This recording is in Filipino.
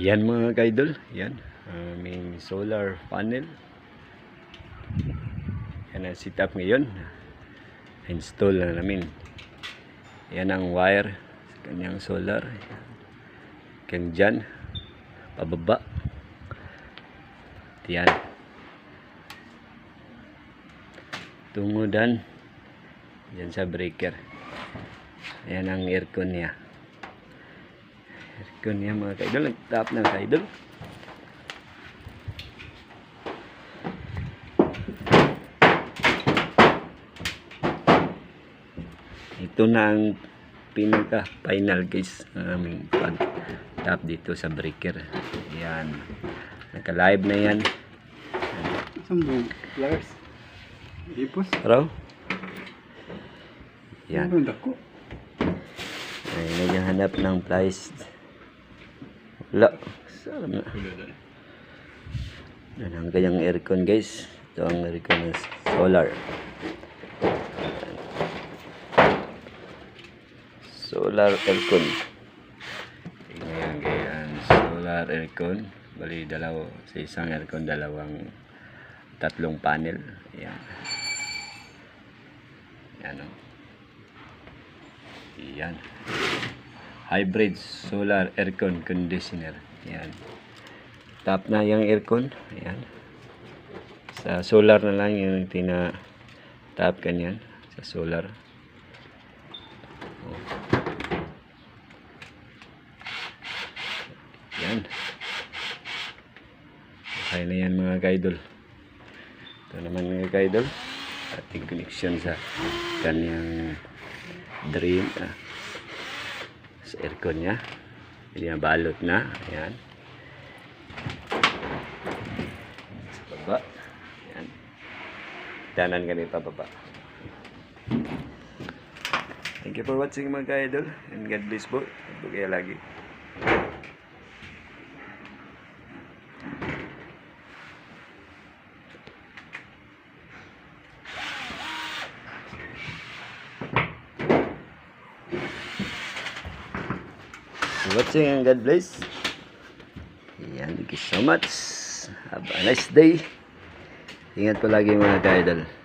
Yan mga kaidol, yan. Aming solar panel. Yan ang setup ngayon. Install na namin. Yan ang wire sa kanyang solar. Kang dyan, pababa. Yan. Tungudan. Yan sa breaker. Yan ang aircon niya. Aircon niya mga kaidol. Nag-tap ng kaidol. Ito na ang pinaka final case ng aming pag tap dito sa breaker. Yan. Naka-live na yan. Sambung flowers. Ipos. Araw. Yan. Ano dako? Ay, naghahanap ng price. Na? Yan ang kanyang aircon guys. Ito ang aircon ng solar. Solar aircon. Tingnan ganyan. Solar aircon. Bali dalaw sa isang aircon dalawang tatlong panel. Yan. Yan o. Yan. Hybrid solar aircon conditioner. Yan. Tap na yung aircon. Ayan. Sa solar na lang yung tina tap kanyan. Sa solar. Oh. Yan. Okay na yan mga kaidol. Ito naman mga kaidol. Ating connection sa kanyang dream. Ah, sa aircon niya. Binabalot na. Ayan. Sa baba. Ayan. Danan ganito baba. Thank you for watching mga ka-idol. And God bless po. Kaya lagi. Watching and God bless. Ayan, thank you so much. Have a nice day. Ingat po lagi mga ka-idol.